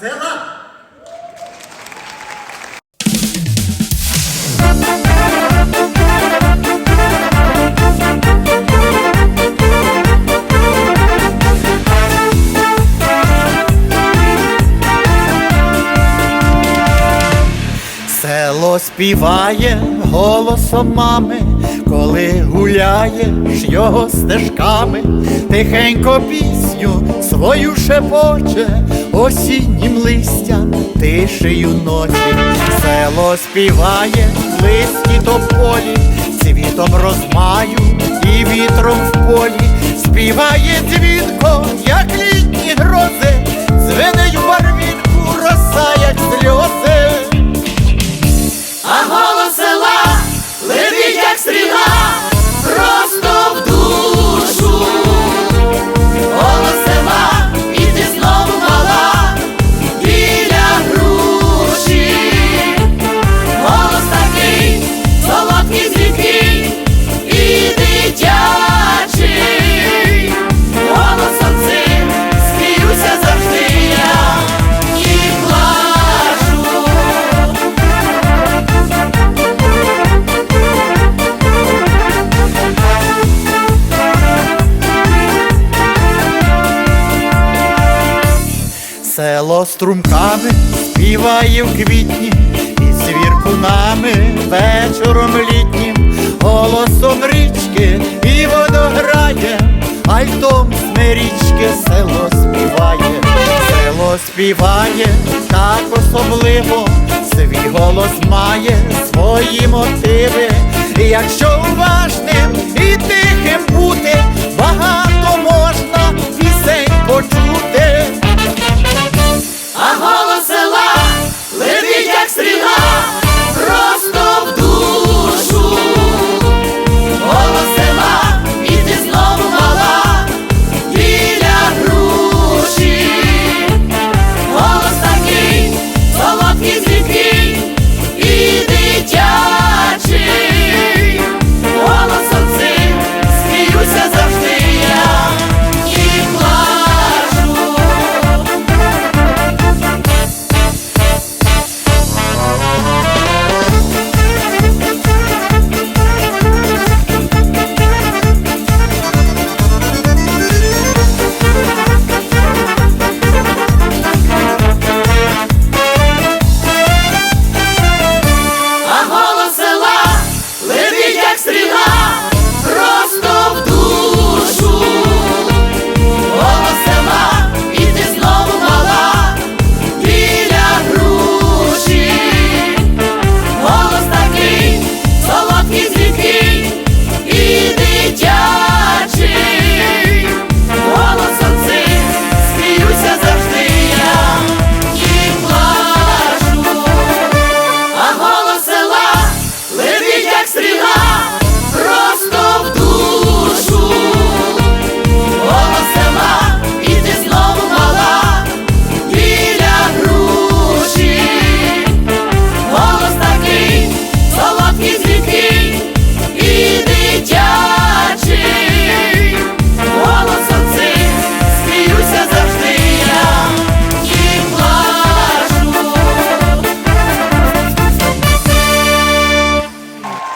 села. Село співає голосом мами, коли гуляєш його стежками, тихенько пісню свою шепоче, осіннім листям тишею ночі. Село співає листі тополі, цвітом розмаю і вітром в полі, співає дзвінко, Село струмками співає в квітні, і звіркунами вечором літнім, голосом річки і водограє, альтом смирічки село співає, село співає так особливо, свій голос має свої мотиви. І якщо уважним і